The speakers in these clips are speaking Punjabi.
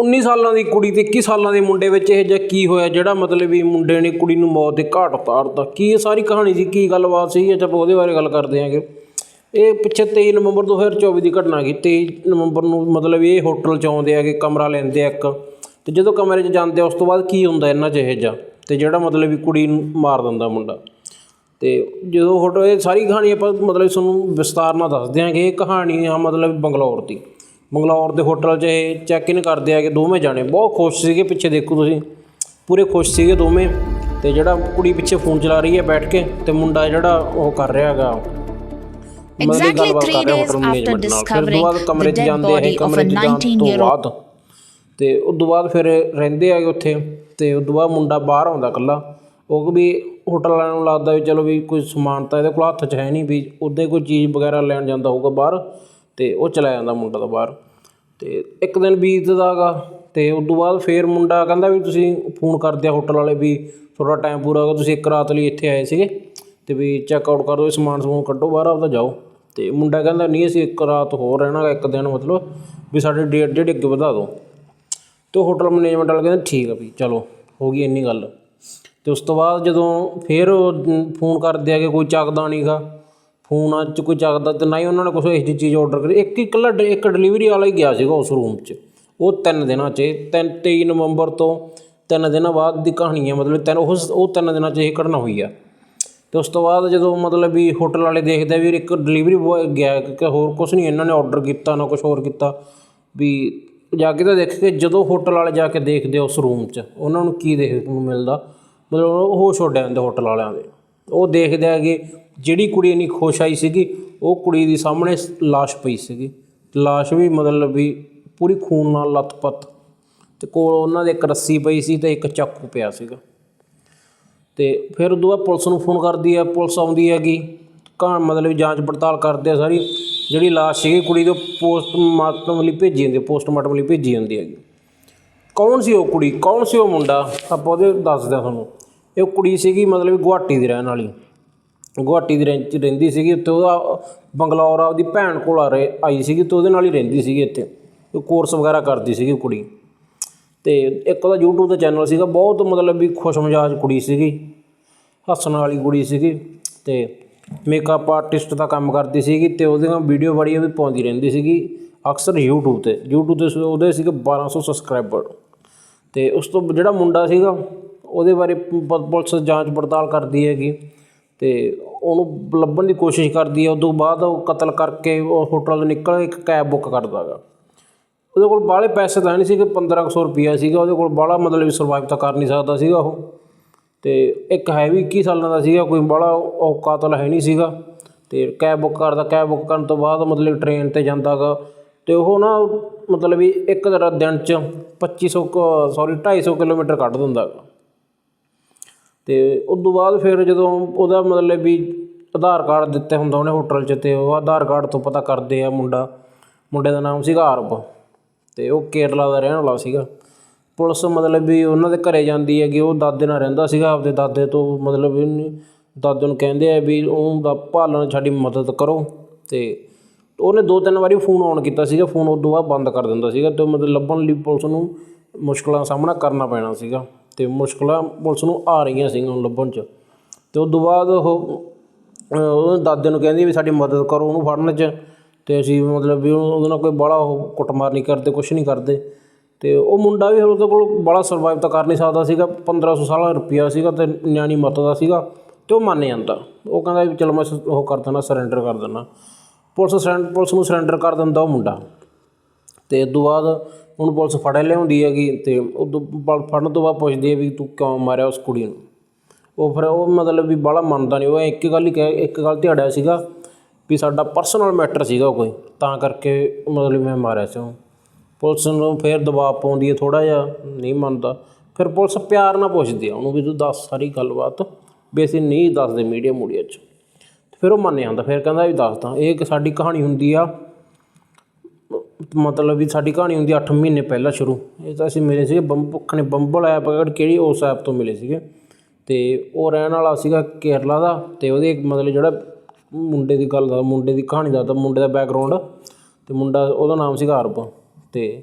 19 ਸਾਲਾਂ ਦੀ ਕੁੜੀ ਤੇ 21 ਸਾਲਾਂ ਦੇ ਮੁੰਡੇ ਵਿੱਚ ਇਹ ਜਿਹਾ ਕੀ ਹੋਇਆ? ਜਿਹੜਾ ਮਤਲਬ ਵੀ ਮੁੰਡੇ ਨੇ ਕੁੜੀ ਨੂੰ ਮੌਤ ਦੇ ਘਾਟ ਉਤਾਰਤਾ। ਕੀ ਇਹ ਸਾਰੀ ਕਹਾਣੀ ਸੀ? ਕੀ ਗੱਲਬਾਤ ਸੀ? ਅੱਜ ਆਪਾਂ ਉਹਦੇ ਬਾਰੇ ਗੱਲ ਕਰਦੇ ਆਂਗੇ। ਇਹ ਪਿੱਛੇ 23 ਨਵੰਬਰ 2024 ਦੀ ਘਟਨਾ ਗਈ 23 ਨਵੰਬਰ ਨੂੰ ਮਤਲਬ ਇਹ ਹੋਟਲ 'ਚ ਆਉਂਦੇ ਆਗੇ ਕਮਰਾ ਲੈਂਦੇ ਆ ਇੱਕ। ਤੇ ਜਦੋਂ ਕਮਰੇ 'ਚ ਜਾਂਦੇ ਆ, ਉਸ ਤੋਂ ਬਾਅਦ ਕੀ ਹੁੰਦਾ ਇਹਨਾਂ 'ਚ ਇਹ ਜਿਹਾ? ਤੇ ਜਿਹੜਾ ਮਤਲਬ ਵੀ ਕੁੜੀ ਨੂੰ ਮਾਰ ਦਿੰਦਾ ਮੁੰਡਾ। ਤੇ ਜਦੋਂ ਹੋਟਲ, ਇਹ ਸਾਰੀ ਕਹਾਣੀ ਆਪਾਂ ਮਤਲਬ ਤੁਹਾਨੂੰ ਵਿਸਤਾਰ ਨਾਲ ਦੱਸ ਦਿਆਂਗੇ। ਇਹ ਕਹਾਣੀ ਆ ਮਤਲਬ ਬੰਗਲੌਰ ਦੀ। ਬੰਗਲੌਰ ਦੇ ਹੋਟਲ 'ਚ ਇਹ ਚੈੱਕ ਇਨ ਕਰਦੇ ਆਗੇ ਦੋਵੇਂ ਜਾਣੇ। ਬਹੁਤ ਖੁਸ਼ ਸੀਗੇ ਪਿੱਛੇ ਦੇਖੋ ਤੁਸੀਂ। ਪੂਰੇ ਖੁਸ਼ ਸੀਗੇ ਦੋਵੇਂ। ਤੇ ਜਿਹੜਾ ਕੁੜੀ ਪਿੱਛੇ ਫੋਨ ਚਲਾ ਰਹੀ ਹੈ ਬੈਠ ਕੇ ਤੇ ਮੁੰਡਾ ਜਿਹੜਾ ਉਹ ਕਰ ਰਿਹਾ ਹੈਗਾ। ਮੈਨੇਜਮੈਂਟ ਨਾਲ। ਫਿਰ discovering ਤੋਂ ਬਾਅਦ ਕਮਰੇ 'ਚ ਜਾਂਦੇ ਕਮਰੇ 'ਚ ਜਾਣ 19 ਤੋਂ ਬਾਅਦ। ਤੇ ਉਸ ਤੋਂ ਬਾਅਦ ਫਿਰ ਰਹਿੰਦੇ ਆਗੇ ਉੱਥੇ। ਤੇ ਉਸ ਤੋਂ ਬਾਅਦ ਮੁੰਡਾ ਬਾਹਰ ਆਉਂਦਾ ਇਕੱਲਾ। ਉਹ ਵੀ ਹੋਟਲ ਵਾਲਿਆਂ ਨੂੰ ਲੱਗਦਾ ਵੀ ਚਲੋ ਵੀ ਕੋਈ ਸਮਾਨ ਤਾਂ ਇਹਦੇ ਕੋਲ ਹੱਥ 'ਚ ਹੈ ਨਹੀਂ ਵੀ ਹੀ ਕੋਈ ਚੀਜ਼ ਵਗੈਰਾ ਲੈਣ ਜਾਂਦਾ ਹੋਊਗਾ ਬਾਹਰ। ਤੇ ਉਹ ਚਲਾ ਜਾਂਦਾ ਮੁੰਡਾ ਤਾਂ ਬਾਹਰ। ਤੇ ਇੱਕ ਦਿਨ ਬੀਤਦਾ ਗਾ ਤੇ ਉਸ ਤੋਂ ਬਾਅਦ ਫੇਰ ਮੁੰਡਾ ਕਹਿੰਦਾ ਵੀ ਤੁਸੀਂ ਫੋਨ ਕਰਦੇ ਆ ਹੋਟਲ ਵਾਲੇ ਵੀ ਤੁਹਾਡਾ ਟਾਈਮ ਪੂਰਾ ਹੋ ਗਿਆ ਤੁਸੀਂ ਇੱਕ ਰਾਤ ਲਈ ਇੱਥੇ ਆਏ ਸੀਗੇ ਤੇ ਵੀ ਚੈੱਕ ਆਊਟ ਕਰ ਦਿਓ ਸਮਾਨ ਸਮੂਨ ਕੱਢੋ, ਬਾਹਰ ਆਪਦਾ ਜਾਓ। ਤੇ ਮੁੰਡਾ ਕਹਿੰਦਾ, ਨਹੀਂ, ਅਸੀਂ ਇੱਕ ਰਾਤ ਹੋਰ ਰਹਿਣਾ ਗਾ ਇੱਕ ਦਿਨ ਮਤਲਬ ਵੀ ਸਾਡੇ ਡੇਟ ਡੇਟ ਅੱਗੇ ਵਧਾ ਦਿਓ। ਤੇ ਹੋਟਲ ਮੈਨੇਜਮੈਂਟ ਵਾਲੇ ਕਹਿੰਦੇ, ਠੀਕ ਆ ਵੀ, ਚਲੋ, ਹੋ ਗਈ ਇੰਨੀ ਗੱਲ। ਤੇ ਉਸ ਤੋਂ ਬਾਅਦ ਜਦੋਂ ਫੇਰ ਫੋਨ ਕਰਦੇ ਆ ਕਿ ਕੋਈ ਚੱਕਦਾ ਨਹੀਂਗਾ ਫੋਨਾਂ 'ਚ ਕੋਈ ਚੱਕਦਾ ਤੇ ਨਾ ਹੀ ਉਹਨਾਂ ਨੇ ਕੁਛ ਇਹੋ ਜਿਹੀ ਚੀਜ਼ ਆਰਡਰ ਕਰੀ। ਇੱਕ ਇਕੱਲਾ ਡ- ਇੱਕ ਡਿਲੀਵਰੀ ਵਾਲਾ ਹੀ ਗਿਆ ਸੀਗਾ ਉਸ ਰੂਮ 'ਚ। ਉਹ ਤਿੰਨ ਦਿਨਾਂ 'ਚ ਤਿੰਨ 23 ਨਵੰਬਰ ਤੋਂ ਤਿੰਨ ਦਿਨਾਂ ਬਾਅਦ ਦੀ ਕਹਾਣੀ ਹੈ, ਮਤਲਬ ਤਿੰਨ ਉਹ ਉਹ ਤਿੰਨ ਦਿਨਾਂ 'ਚ ਇਹ ਘਟਨਾ ਹੋਈ ਆ। ਤੇ ਉਸ ਤੋਂ ਬਾਅਦ ਜਦੋਂ ਮਤਲਬ ਵੀ ਹੋਟਲ ਵਾਲੇ ਦੇਖਦੇ ਵੀ ਇੱਕ ਡਿਲੀਵਰੀ ਬੋਏ ਗਿਆ, ਕਿ ਹੋਰ ਕੁਝ ਨਹੀਂ ਇਹਨਾਂ ਨੇ ਆਰਡਰ ਕੀਤਾ, ਨਾ ਕੁਝ ਹੋਰ ਕੀਤਾ। ਵੀ ਜਾ ਕੇ ਤਾਂ ਦੇਖ ਕੇ ਜਦੋਂ ਹੋਟਲ ਵਾਲੇ ਜਾ ਕੇ ਦੇਖਦੇ ਆ ਉਸ ਰੂਮ 'ਚ, ਉਹਨਾਂ ਨੂੰ ਕੀ ਦੇਖਣ ਨੂੰ ਮਿਲਦਾ? ਮਤਲਬ ਉਹ ਹੋਸ਼ ਉੱਡ ਜਾਂਦੇ ਹੋਟਲ ਵਾਲਿਆਂ ਦੇ। ਉਹ ਦੇਖਦੇ ਹੈਗੇ ਜਿਹੜੀ ਕੁੜੀ ਇੰਨੀ ਖੁਸ਼ ਆਈ ਸੀਗੀ, ਉਹ ਕੁੜੀ ਦੀ ਸਾਹਮਣੇ ਲਾਸ਼ ਪਈ ਸੀਗੀ। ਲਾਸ਼ ਵੀ ਮਤਲਬ ਵੀ ਪੂਰੀ ਖੂਨ ਨਾਲ ਲੱਥਪੱਥ ਤੇ ਕੋਲ ਉਹਨਾਂ ਦੇ ਇੱਕ ਰੱਸੀ ਪਈ ਸੀ ਤੇ ਇੱਕ ਚਾਕੂ ਪਿਆ ਸੀਗਾ। ਤੇ ਫਿਰ ਉਦੋਂ ਬਾਅਦ ਪੁਲਿਸ ਨੂੰ ਫੋਨ ਕਰਦੀ ਆ, ਪੁਲਿਸ ਆਉਂਦੀ ਹੈਗੀ। ਕਹਾਂ ਮਤਲਬ ਜਾਂਚ ਪੜਤਾਲ ਕਰਦੇ ਆ ਸਾਰੀ। ਜਿਹੜੀ ਲਾਸ਼ ਸੀਗੀ, ਕੁੜੀ ਦੇ ਪੋਸਟਮਾਰਟਮ ਲਈ ਭੇਜੀ ਜਾਂਦੀ, ਪੋਸਟਮਾਰਟਮ ਲਈ ਭੇਜੀ ਜਾਂਦੀ ਹੈਗੀ। ਕੌਣ ਸੀ ਉਹ ਕੁੜੀ? ਕੌਣ ਸੀ ਉਹ ਮੁੰਡਾ? ਆਪਾਂ ਉਹਦੇ ਦੱਸਦੇ ਆ ਤੁਹਾਨੂੰ। ਇਹ ਕੁੜੀ ਸੀਗੀ ਮਤਲਬ ਕਿ ਗੁਹਾਟੀ ਦੀ ਰਹਿਣ ਵਾਲੀ। ਗੁਹਾਟੀ ਦੀ ਰਹਿ- 'ਚ ਰਹਿੰਦੀ ਸੀਗੀ, ਉੱਥੇ ਉਹਦਾ ਬੰਗਲੌਰ ਆ ਭੈਣ ਕੋਲ ਆ ਰਹੇ, ਆਈ ਸੀਗੀ ਤੇ ਉਹਦੇ ਨਾਲ ਹੀ ਰਹਿੰਦੀ ਸੀਗੀ ਇੱਥੇ। ਉਹ ਕੋਰਸ ਵਗੈਰਾ ਕਰਦੀ ਸੀਗੀ ਕੁੜੀ। ਤੇ ਇੱਕ ਉਹਦਾ YouTube ਦਾ ਚੈਨਲ ਸੀਗਾ, ਬਹੁਤ ਮਤਲਬ ਵੀ ਖੁਸ਼ ਮਿਜਾਜ ਕੁੜੀ ਸੀਗੀ, ਹੱਸਣ ਵਾਲੀ ਕੁੜੀ ਸੀਗੀ ਤੇ ਮੇਕਅਪ ਆਰਟਿਸਟ ਦਾ ਕੰਮ ਕਰਦੀ ਸੀਗੀ ਤੇ ਉਹਦੀਆਂ ਵੀਡੀਓ ਬੜੀਆਂ ਵੀ ਪਾਉਂਦੀ ਰਹਿੰਦੀ ਸੀਗੀ, ਅਕਸਰ YouTube ਤੇ। YouTube ਤੇ ਸੀ- ਉਹਦੇ ਸੀਗੇ 1200 ਸਬਸਕ੍ਰਾਈਬਰ ਤੇ ਉਸ ਤੋਂ ਜਿਹੜਾ ਮੁੰਡਾ ਸੀਗਾ, ਉਹਦੇ ਬਾਰੇ ਪੁਲਿਸ ਜਾਂਚ ਪੜਤਾਲ ਕਰਦੀ ਹੈਗੀ। ਤੇ ਉਹਨੂੰ ਲੱਭਣ ਦੀ ਕੋਸ਼ਿਸ਼ ਕਰਦੀ ਹੈ, ਉਦੋਂ ਬਾਅਦ ਉਹ ਕਤਲ ਕਰਕੇ ਉਹ ਹੋਟਲ ਤੋਂ ਨਿਕਲ ਇੱਕ ਕੈਬ ਬੁੱਕ ਕਰਦਾ ਗਾ ਉਹਦੇ ਕੋਲ ਬਾਹਲੇ ਪੈਸੇ ਤਾਂ ਨਹੀਂ ਸੀਗੇ 1500 ਰੁਪਈਆ ਸੀਗਾ, ਉਹਦੇ ਕੋਲ ਬਾਹਲਾ ਮਤਲਬ ਸਰਵਾਈਵ ਤਾਂ ਕਰ ਨਹੀਂ ਸਕਦਾ ਸੀਗਾ ਉਹ। ਤੇ ਇੱਕ ਹੈ ਵੀ 21 ਸਾਲਾਂ ਦਾ ਸੀਗਾ, ਕੋਈ ਬਾਹਲਾ ਉਹ ਵਾਲਾ ਹੈ ਨਹੀਂ ਸੀਗਾ। ਤੇ ਕੈਬ ਬੁੱਕ ਕਰਦਾ ਕੈਬ ਬੁੱਕ ਕਰਨ ਤੋਂ ਬਾਅਦ ਮਤਲਬ ਟ੍ਰੇਨ ਤੇ ਜਾਂਦਾਗਾ ਤੇ ਉਹ ਨਾ ਮਤਲਬ ਵੀ ਇੱਕ ਦਿਨ ਦਿਨ ਚ 2500 ਸੌਰੀ 250 ਕਿਲੋਮੀਟਰ ਕੱਢ ਦਿੰਦਾ ਅਤੇ ਤੇ ਤੋਂ ਬਾਅਦ ਫਿਰ ਜਦੋਂ ਉਹਦਾ ਮਤਲਬ ਵੀ ਆਧਾਰ ਕਾਰਡ ਦਿੱਤਾ ਹੁੰਦਾ ਉਹਨੇ ਹੋਟਲ 'ਚ ਤੇ ਉਹ ਆਧਾਰ ਕਾਰਡ ਤੋਂ ਪਤਾ ਕਰਦੇ ਆ ਮੁੰਡਾ, ਮੁੰਡੇ ਦਾ ਨਾਮ ਸੀਗਾ ਆਰਬ ਅਤੇ ਉਹ ਕੇਰਲਾ ਦਾ ਰਹਿਣ ਵਾਲਾ ਸੀਗਾ। ਪੁਲਿਸ ਮਤਲਬ ਵੀ ਉਹਨਾਂ ਦੇ ਘਰ ਜਾਂਦੀ ਹੈਗੀ, ਉਹ ਦਾਦੇ ਨਾਲ ਰਹਿੰਦਾ ਸੀਗਾ, ਆਪਦੇ ਦਾਦੇ ਤੋਂ ਮਤਲਬ ਵੀ ਦਾਦੇ ਨੂੰ ਕਹਿੰਦੇ ਆ ਵੀ ਉਹਦਾ ਭਾਲਣ ਸਾਡੀ ਮਦਦ ਕਰੋ ਅਤੇ ਉਹਨੇ ਦੋ ਤਿੰਨ ਵਾਰੀ ਫੋਨ ਔਨ ਕੀਤਾ ਸੀਗਾ, ਫੋਨ ਉਦੋਂ ਬਾਅਦ ਬੰਦ ਕਰ ਦਿੰਦਾ ਸੀਗਾ ਅਤੇ ਮਤਲਬ ਲੱਭਣ ਲਈ ਪੁਲਿਸ ਨੂੰ ਮੁਸ਼ਕਲਾਂ ਦਾ ਸਾਹਮਣਾ ਕਰਨਾ ਪੈਣਾ ਸੀਗਾ ਅਤੇ ਮੁਸ਼ਕਲਾਂ ਪੁਲਿਸ ਨੂੰ ਆ ਰਹੀਆਂ ਸੀਗੀਆਂ ਉਹਨੂੰ ਲੱਭਣ 'ਚ। ਅਤੇ ਉਸ ਤੋਂ ਬਾਅਦ ਉਹ, ਅਹ ਉਹਦੇ ਦਾਦੇ ਨੂੰ ਕਹਿੰਦੀ ਵੀ ਸਾਡੀ ਮਦਦ ਕਰੋ ਉਹਨੂੰ ਫੜਨ 'ਚ ਅਤੇ ਅਸੀਂ ਮਤਲਬ ਵੀ ਉਹ- ਉਹਦੇ ਨਾਲ ਕੋਈ ਬਾਹਲਾ ਉਹ ਕੁੱਟਮਾਰ ਨਹੀਂ ਕਰਦੇ, ਕੁਛ ਨਹੀਂ ਕਰਦੇ। ਅਤੇ ਉਹ ਮੁੰਡਾ ਵੀ ਉਹਦੇ ਕੋਲ ਬਾਹਲਾ ਸਰਵਾਈਵ ਤਾਂ ਕਰ ਨਹੀਂ ਸਕਦਾ ਸੀਗਾ 1500 ਸਾਲਾ ਰੁਪਈਆ ਸੀਗਾ ਅਤੇ ਨਿਆਣੀ ਮੱਤ ਦਾ ਸੀਗਾ ਅਤੇ ਉਹ ਮੰਨ ਜਾਂਦਾ। ਉਹ ਕਹਿੰਦਾ ਵੀ ਚਲੋ ਮੈਂ ਉਹ ਕਰ ਦਿੰਦਾ ਸਰੈਂਡਰ ਕਰ ਦਿੰਦਾ। ਪੁਲਿਸ ਸਰੈਂ ਪੁਲਿਸ ਨੂੰ ਸਰੈਂਡਰ ਕਰ ਦਿੰਦਾ ਉਹ ਮੁੰਡਾ। ਅਤੇ ਉਸ ਤੋਂ ਬਾਅਦ ਉਹਨੂੰ ਪੁਲਿਸ ਫੜ ਲਿਆਉਂਦੀ ਹੈਗੀ ਅਤੇ ਉਦੋਂ ਫੜਨ ਤੋਂ ਬਾਅਦ ਪੁੱਛਦੀ ਹੈ ਵੀ ਤੂੰ ਕਿਉਂ ਮਾਰਿਆ ਉਸ ਕੁੜੀ ਨੂੰ? ਉਹ ਫਿਰ ਉਹ ਮਤਲਬ ਵੀ ਬਾਹਲਾ ਮੰਨਦਾ ਨਹੀਂ। ਉਹ ਇੱਕ ਗੱਲ ਹੀ ਕਹਿ, ਇੱਕ ਗੱਲ ਤੇ ਅੜਿਆ ਸੀਗਾ ਵੀ ਸਾਡਾ ਪਰਸਨਲ ਮੈਟਰ ਸੀਗਾ ਕੋਈ। ਤਾਂ ਕਰਕੇ ਮਤਲਬ ਮੈਂ ਮਾਰਿਆ ਸੀ ਉਹਨੂੰ। ਪੁਲਿਸ ਨੂੰ ਫਿਰ ਦਬਾਅ ਪਾਉਂਦੀ ਹੈ ਥੋੜ੍ਹਾ ਜਿਹਾ, ਨਹੀਂ ਮੰਨਦਾ। ਫਿਰ ਪੁਲਿਸ ਪਿਆਰ ਨਾਲ ਪੁੱਛਦੀ ਆ ਉਹਨੂੰ ਵੀ ਤੂੰ ਦੱਸ ਸਾਰੀ ਗੱਲਬਾਤ ਵੀ ਅਸੀਂ ਨਹੀਂ ਦੱਸਦੇ ਮੀਡੀਆ ਮੂਡੀਆ 'ਚ। ਫਿਰ ਉਹ ਮੰਨ ਜਾਂਦਾ, ਫਿਰ ਕਹਿੰਦਾ ਵੀ ਦੱਸਦਾ। ਇਹ ਇੱਕ ਸਾਡੀ ਕਹਾਣੀ ਹੁੰਦੀ ਆ ਮਤਲਬ ਵੀ ਸਾਡੀ ਕਹਾਣੀ ਹੁੰਦੀ ਅੱਠ ਮਹੀਨੇ ਪਹਿਲਾਂ ਸ਼ੁਰੂ। ਇਹ ਤਾਂ ਅਸੀਂ ਮਿਲੇ ਸੀਗੇ ਬੰਬ ਨੇ ਬੰਬਲ ਐਪ ਕਿਹੜੀ ਉਸ ਐਪ ਤੋਂ ਮਿਲੇ ਸੀਗੇ। ਅਤੇ ਉਹ ਰਹਿਣ ਵਾਲਾ ਸੀਗਾ ਕੇਰਲਾ ਦਾ ਅਤੇ ਉਹਦੇ ਮਤਲਬ ਜਿਹੜਾ ਮੁੰਡੇ ਦੀ ਗੱਲ ਦਾ, ਮੁੰਡੇ ਦੀ ਕਹਾਣੀ ਦੱਸਦਾ ਮੁੰਡੇ ਦਾ ਬੈਕਗਰਾਊਂਡ ਅਤੇ ਮੁੰਡਾ, ਉਹਦਾ ਨਾਮ ਸੀਗਾ ਅਰਬ ਅਤੇ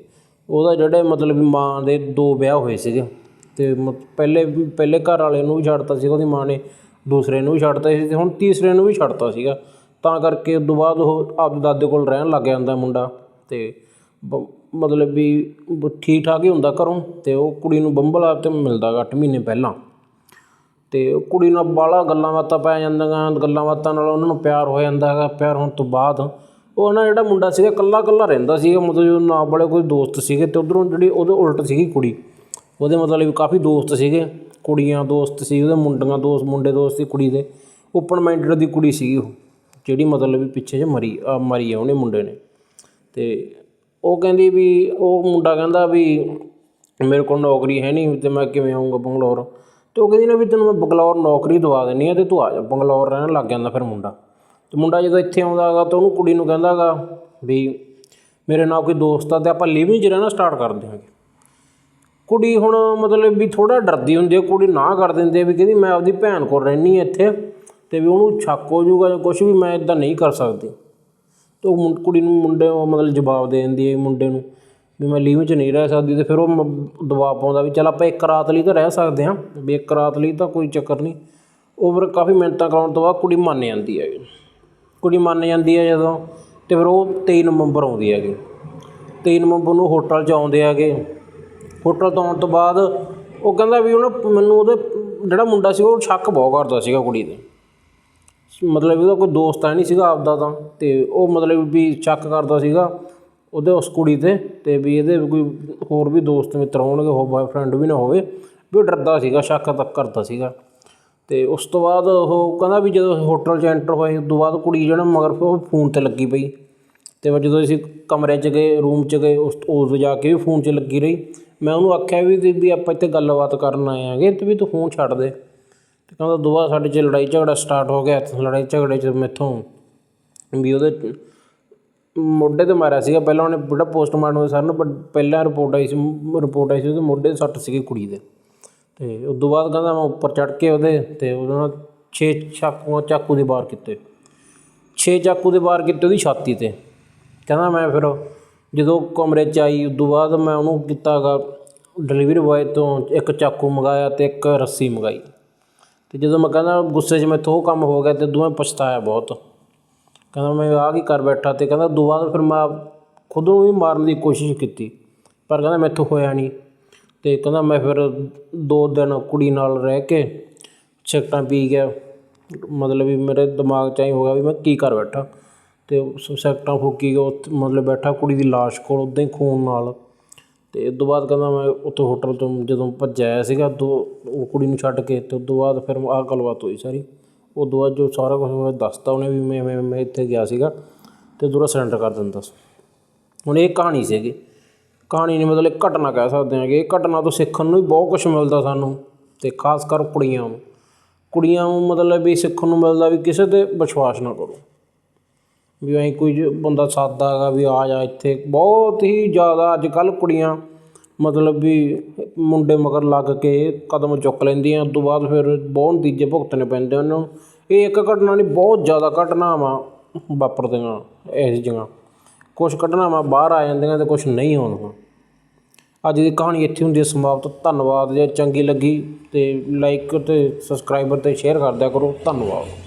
ਉਹਦਾ ਜਿਹੜੇ ਮਤਲਬ ਮਾਂ ਦੇ ਦੋ ਵਿਆਹ ਹੋਏ ਸੀਗੇ। ਅਤੇ ਮ ਪਹਿਲੇ ਪਹਿਲੇ ਘਰ ਵਾਲੇ ਨੂੰ ਵੀ ਛੱਡਤਾ ਸੀਗਾ, ਉਹਦੀ ਮਾਂ ਨੇ ਦੂਸਰੇ ਨੂੰ ਵੀ ਛੱਡਤਾ ਸੀ ਅਤੇ ਹੁਣ ਤੀਸਰੇ ਨੂੰ ਵੀ ਛੱਡਤਾ ਸੀਗਾ। ਤਾਂ ਕਰਕੇ ਉਦੋਂ ਬਾਅਦ ਉਹ ਆਪਦੇ ਦਾਦੇ ਕੋਲ ਰਹਿਣ ਲੱਗ ਜਾਂਦਾ ਮੁੰਡਾ। ਅਤੇ ਬ, ਮਤਲਬ ਵੀ ਠੀਕ ਠਾਕ ਹੀ ਹੁੰਦਾ ਘਰੋਂ ਅਤੇ ਉਹ ਕੁੜੀ ਨੂੰ ਬੰਬਲਾ 'ਤੇ ਮਿਲਦਾ ਗਾ ਅੱਠ ਮਹੀਨੇ ਪਹਿਲਾਂ। ਅਤੇ ਉਹ ਕੁੜੀ ਨਾਲ ਬਾਹਲਾ ਗੱਲਾਂ ਬਾਤਾਂ ਪੈ ਜਾਂਦੀਆਂ, ਗੱਲਾਂ ਬਾਤਾਂ ਨਾਲ ਉਹਨਾਂ ਨੂੰ ਪਿਆਰ ਹੋ ਜਾਂਦਾ ਹੈਗਾ, ਪਿਆਰ ਹੋਣ ਤੋਂ ਬਾਅਦ ਉਹ ਨਾ ਜਿਹੜਾ ਮੁੰਡਾ ਸੀਗਾ ਇਕੱਲਾ ਇਕੱਲਾ ਰਹਿੰਦਾ ਸੀਗਾ, ਮਤਲਬ ਨਾ ਵਾਲੇ ਕੋਈ ਦੋਸਤ ਸੀਗੇ ਅਤੇ ਉੱਧਰੋਂ ਜਿਹੜੀ ਉਹਦੇ ਉਲਟ ਸੀਗੀ ਕੁੜੀ, ਉਹਦੇ ਮਤਲਬ ਕਾਫੀ ਦੋਸਤ ਸੀਗੇ, ਕੁੜੀਆਂ ਦੋਸਤ ਸੀ ਉਹਦੇ, ਮੁੰਡਿਆਂ ਦੋਸਤ, ਮੁੰਡੇ ਦੋਸਤ ਸੀ ਕੁੜੀ ਦੇ ਓਪਨ ਮਾਈਂਡਡ ਦੀ ਕੁੜੀ ਸੀਗੀ ਉਹ, ਜਿਹੜੀ ਮਤਲਬ ਵੀ ਪਿੱਛੇ ਜਿਹੇ ਮਰੀ ਮਰੀ ਆ ਉਹਨੇ ਮੁੰਡੇ ਨੇ। ਅਤੇ ਉਹ ਕਹਿੰਦੀ ਵੀ, ਉਹ ਮੁੰਡਾ ਕਹਿੰਦਾ ਵੀ ਮੇਰੇ ਕੋਲ ਨੌਕਰੀ ਹੈ ਨਹੀਂ ਅਤੇ ਮੈਂ ਕਿਵੇਂ ਆਊਂਗਾ ਬੰਗਲੌਰ? ਅਤੇ ਉਹ ਕਹਿੰਦੀ ਨਾ ਵੀ ਤੈਨੂੰ ਮੈਂ ਬੰਗਲੌਰ ਨੌਕਰੀ ਦਵਾ ਦਿੰਦੀ ਹਾਂ ਅਤੇ ਤੂੰ ਆ ਜਾ, ਬੰਗਲੌਰ ਰਹਿਣ ਲੱਗ ਜਾਂਦਾ ਫਿਰ ਮੁੰਡਾ। ਅਤੇ ਮੁੰਡਾ ਜਦੋਂ ਇੱਥੇ ਆਉਂਦਾ ਹੈਗਾ ਤਾਂ ਉਹਨੂੰ ਕੁੜੀ ਨੂੰ ਕਹਿੰਦਾ ਹੈਗਾ ਵੀ ਮੇਰੇ ਨਾਲ ਕੋਈ ਦੋਸਤ ਆ ਅਤੇ ਆਪਾਂ ਲਿਵਿੰਗ 'ਚ ਰਹਿਣਾ ਸਟਾਰਟ ਕਰ ਦਿਆਂਗੇ। ਕੁੜੀ ਹੁਣ ਮਤਲਬ ਵੀ ਥੋੜ੍ਹਾ ਡਰਦੀ ਹੁੰਦੀ ਹੈ, ਕੁੜੀ ਨਾ ਕਰ ਦਿੰਦੀ ਵੀ ਕਹਿੰਦੀ ਮੈਂ ਆਪਦੀ ਭੈਣ ਕੋਲ ਰਹਿੰਦੀ ਹਾਂ ਇੱਥੇ ਅਤੇ ਵੀ ਉਹਨੂੰ ਸ਼ੱਕ ਹੋ ਜਾਊਗਾ ਜਾਂ ਕੁਛ ਵੀ, ਮੈਂ ਇੱਦਾਂ ਨਹੀਂ ਕਰ ਸਕਦੀ। ਅਤੇ ਉਹ ਮੁੰ, ਕੁੜੀ ਨੂੰ ਮੁੰਡੇ ਉਹ ਮਤਲਬ ਜਵਾਬ ਦੇ ਦਿੰਦੀ ਹੈ ਮੁੰਡੇ ਨੂੰ ਵੀ ਮੈਂ ਲੀਵ 'ਚ ਨਹੀਂ ਰਹਿ ਸਕਦੀ ਅਤੇ ਫਿਰ ਉਹ ਮ- ਦਬਾਅ ਪਾਉਂਦਾ ਵੀ ਚੱਲ ਆਪਾਂ ਇੱਕ ਰਾਤ ਲਈ ਤਾਂ ਰਹਿ ਸਕਦੇ ਹਾਂ, ਵੀ ਇੱਕ ਰਾਤ ਲਈ ਤਾਂ ਕੋਈ ਚੱਕਰ ਨਹੀਂ। ਉਹ ਫਿਰ ਕਾਫੀ ਮਿਹਨਤਾਂ ਕਰਾਉਣ ਤੋਂ ਬਾਅਦ ਕੁੜੀ ਮੰਨ ਜਾਂਦੀ ਹੈ। ਕੁੜੀ ਮੰਨ ਜਾਂਦੀ ਹੈ ਜਦੋਂ ਅਤੇ ਫਿਰ ਉਹ ਤੇਈ ਨਵੰਬਰ ਆਉਂਦੀ ਹੈਗੀ। ਤੇਈ ਨਵੰਬਰ ਨੂੰ ਹੋਟਲ 'ਚ ਆਉਂਦੇ ਹੈਗੇ। ਹੋਟਲ ਤੋਂ ਆਉਣ ਤੋਂ ਬਾਅਦ ਉਹ ਕਹਿੰਦਾ ਵੀ ਉਹਨੇ ਮੈਨੂੰ ਉਹਦੇ, ਜਿਹੜਾ ਮੁੰਡਾ ਸੀ ਉਹ ਸ਼ੱਕ ਬਹੁਤ ਕਰਦਾ ਸੀਗਾ ਕੁੜੀ ਦੇ ਮਤਲਬ ਉਹਦਾ ਕੋਈ ਦੋਸਤ ਹੈ ਨਹੀਂ ਸੀਗਾ ਆਪਦਾ ਤਾਂ ਅਤੇ ਉਹ ਮਤਲਬ ਵੀ ਸ਼ੱਕ ਕਰਦਾ ਸੀਗਾ ਉਹਦੇ ਉਸ ਕੁੜੀ 'ਤੇ ਅਤੇ ਵੀ ਇਹਦੇ ਕੋਈ ਹੋਰ ਵੀ ਦੋਸਤ ਮਿੱਤਰ ਹੋਣਗੇ, ਉਹ ਬॉयਫ੍ਰੈਂਡ ਵੀ ਨਾ ਹੋਵੇ, ਵੀ ਉਹ ਡਰਦਾ ਸੀਗਾ, ਸ਼ੱਕ ਤੱਕ ਕਰਦਾ ਸੀਗਾ। ਅਤੇ ਉਸ ਤੋਂ ਬਾਅਦ ਉਹ ਕਹਿੰਦਾ ਵੀ ਜਦੋਂ ਹੋਟਲ 'ਚ ਐਂਟਰ ਹੋਏ, ਉਸ ਤੋਂ ਬਾਅਦ ਕੁੜੀ ਜਿਹੜਾ ਮਗਰ ਉਹ ਫੋਨ 'ਤੇ ਲੱਗੀ ਪਈ। ਅਤੇ ਫਿਰ ਜਦੋਂ ਅਸੀਂ ਕਮਰੇ 'ਚ ਗਏ ਰੂਮ 'ਚ ਗਏ, ਉਸ ਉਦੋਂ ਜਾ ਕੇ ਵੀ ਫੋਨ 'ਚ ਲੱਗੀ ਰਹੀ। ਮੈਂ ਉਹਨੂੰ ਆਖਿਆ ਵੀ ਵੀ ਆਪਾਂ ਇੱਥੇ ਗੱਲਬਾਤ ਕਰਨ ਆਏ ਆਂਗੇ ਅਤੇ ਵੀ ਤੂੰ ਫੋਨ ਛੱਡ ਦੇ। ਅਤੇ ਕਹਿੰਦਾ ਦੁਬਾਰਾ ਸਾਡੇ 'ਚ ਲੜਾਈ ਝਗੜਾ ਸਟਾਰਟ ਹੋ ਗਿਆ ਲੜਾਈ ਝਗੜੇ 'ਚ ਮੈਥੋਂ ਵੀ ਉਹਦੇ ਮੋਢੇ 'ਤੇ ਮਾਰਿਆ ਸੀਗਾ, ਪਹਿਲਾਂ ਉਹਨੇ ਜਿਹੜਾ ਪੋਸਟਮਾਰਟਮ ਸਰ ਨੂੰ ਪ- ਪਹਿਲਾਂ ਰਿਪੋਰਟ ਆਈ ਸੀ ਰਿਪੋਰਟ ਆਈ ਸੀ ਉਹਦੇ ਮੋਢੇ 'ਤੇ ਸੱਟ ਸੀਗੀ ਕੁੜੀ ਦੇ। ਅਤੇ ਉਸ ਤੋਂ ਬਾਅਦ ਕਹਿੰਦਾ ਮੈਂ ਉੱਪਰ ਚੜ੍ਹ ਕੇ ਉਹਦੇ ਅਤੇ ਉਹਦੇ ਨਾਲ ਛੇ ਚਾਕੂ ਚਾਕੂ ਦੇ ਵਾਰ ਕੀਤੇ। ਛੇ ਚਾਕੂ ਦੇ ਵਾਰ ਕੀਤੇ ਉਹਦੀ ਛਾਤੀ 'ਤੇ। ਕਹਿੰਦਾ ਮੈਂ ਫਿਰ ਜਦੋਂ ਕਮਰੇ 'ਚ ਆਈ, ਉਦੋਂ ਬਾਅਦ ਮੈਂ ਉਹਨੂੰ ਕੀਤਾ ਗਾ ਡਿਲੀਵਰੀ ਬੋਆਏ ਤੋਂ ਇੱਕ ਚਾਕੂ ਮੰਗਵਾਇਆ ਅਤੇ ਇੱਕ ਰੱਸੀ ਮੰਗਵਾਈ ਅਤੇ ਜਦੋਂ ਮੈਂ ਕਹਿੰਦਾ ਗੁੱਸੇ 'ਚ ਮੈਥੋਂ ਉਹ ਕੰਮ ਹੋ ਗਿਆ ਅਤੇ ਦੋਵੇਂ ਪਛਤਾਇਆ ਬਹੁਤ। ਕਹਿੰਦਾ ਮੈਂ ਆਹ ਕੀ ਕਰ ਬੈਠਾ? ਅਤੇ ਕਹਿੰਦਾ ਉਦੋਂ ਬਾਅਦ ਫਿਰ ਮੈਂ ਖੁਦ ਨੂੰ ਵੀ ਮਾਰਨ ਦੀ ਕੋਸ਼ਿਸ਼ ਕੀਤੀ, ਪਰ ਕਹਿੰਦਾ ਮੈਥੋਂ ਹੋਇਆ ਨਹੀਂ। ਅਤੇ ਕਹਿੰਦਾ ਮੈਂ ਫਿਰ ਦੋ ਦਿਨ ਕੁੜੀ ਨਾਲ ਰਹਿ ਕੇ ਸਿਗਰਟਾਂ ਪੀ ਗਿਆ। ਮਤਲਬ ਵੀ ਮੇਰੇ ਦਿਮਾਗ 'ਚ ਐਂ ਹੋ ਗਿਆ ਵੀ ਮੈਂ ਕੀ ਕਰ ਬੈਠਾ। ਅਤੇ ਸਿਗਰਟਾਂ ਫੂਕੀ ਗਿਆ, ਉੱਥੇ ਮਤਲਬ ਬੈਠਾ ਕੁੜੀ ਦੀ ਲਾਸ਼ ਕੋਲ, ਉੱਦਾਂ ਹੀ ਖੂਨ ਨਾਲ। ਅਤੇ ਉਸ ਤੋਂ ਬਾਅਦ ਕਹਿੰਦਾ ਮੈਂ ਉੱਥੋਂ ਹੋਟਲ ਤੋਂ ਜਦੋਂ ਭੱਜਿਆ ਆਇਆ ਸੀਗਾ ਦੋ ਉਹ ਕੁੜੀ ਨੂੰ ਛੱਡ ਕੇ ਅਤੇ ਉਹ ਤੋਂ ਬਾਅਦ ਫਿਰ ਆਹ ਗੱਲਬਾਤ ਹੋਈ ਸਾਰੀ। ਉਹ ਤੋਂ ਬਾਅਦ ਜੋ ਸਾਰਾ ਕੁਝ ਮੈਂ ਦੱਸਤਾ ਉਹਨੇ ਵੀ ਮੈਂ ਮੈਂ ਮੈਂ ਇੱਥੇ ਗਿਆ ਸੀਗਾ ਅਤੇ ਦੂਰਾ ਸਰੈਂਡਰ ਕਰ ਦਿੰਦਾ ਸੀ। ਹੁਣ ਇਹ ਕਹਾਣੀ ਸੀਗੀ। ਕਹਾਣੀ ਨਹੀਂ ਮਤਲਬ ਇੱਕ ਘਟਨਾ ਕਹਿ ਸਕਦੇ ਹਾਂ ਕਿ ਇਹ ਘਟਨਾ ਤੋਂ ਸਿੱਖਣ ਨੂੰ ਵੀ ਬਹੁਤ ਕੁਝ ਮਿਲਦਾ ਸਾਨੂੰ ਅਤੇ ਖਾਸ ਕਰ ਕੁੜੀਆਂ ਨੂੰ। ਕੁੜੀਆਂ ਨੂੰ ਮਤਲਬ ਵੀ ਸਿੱਖਣ ਨੂੰ ਮਿਲਦਾ ਵੀ ਕਿਸੇ 'ਤੇ ਵਿਸ਼ਵਾਸ ਨਾ ਕਰੋ। ਵੀ ਐਂ ਕੋਈ ਜ- ਬੰਦਾ ਸੱਦਦਾ ਹੈਗਾ ਵੀ ਆ ਜਾ ਇੱਥੇ। ਬਹੁਤ ਹੀ ਜ਼ਿਆਦਾ ਅੱਜ ਕੱਲ੍ਹ ਕੁੜੀਆਂ ਮਤਲਬ ਵੀ ਮੁੰਡੇ ਮਗਰ ਲੱਗ ਕੇ ਕਦਮ ਚੁੱਕ ਲੈਂਦੀਆਂ। ਉਹ ਤੋਂ ਬਾਅਦ ਫਿਰ ਬਹੁਤ ਨਤੀਜੇ ਭੁਗਤਣੇ ਪੈਂਦੇ ਉਹਨਾਂ ਨੂੰ। ਇਹ ਇੱਕ ਘਟਨਾ ਨਹੀਂ, ਬਹੁਤ ਜ਼ਿਆਦਾ ਘਟਨਾਵਾਂ ਵਾਪਰਦੀਆਂ ਇਹੋ ਜਿਹੀਆਂ। ਕੁਛ ਘਟਨਾਵਾਂ ਬਾਹਰ ਆ ਜਾਂਦੀਆਂ ਅਤੇ ਕੁਛ ਨਹੀਂ ਆਉਂਦੀਆਂ ਅੱਜ ਦੀ ਕਹਾਣੀ ਇੱਥੇ ਹੁੰਦੀ ਹੈ ਸਮਾਪਤ। ਧੰਨਵਾਦ ਜੇ ਚੰਗੀ ਲੱਗੀ ਅਤੇ ਲਾਈਕ ਅਤੇ ਸਬਸਕ੍ਰਾਈਬਰ ਅਤੇ ਸ਼ੇਅਰ ਕਰਦਿਆ ਕਰੋ। ਧੰਨਵਾਦ।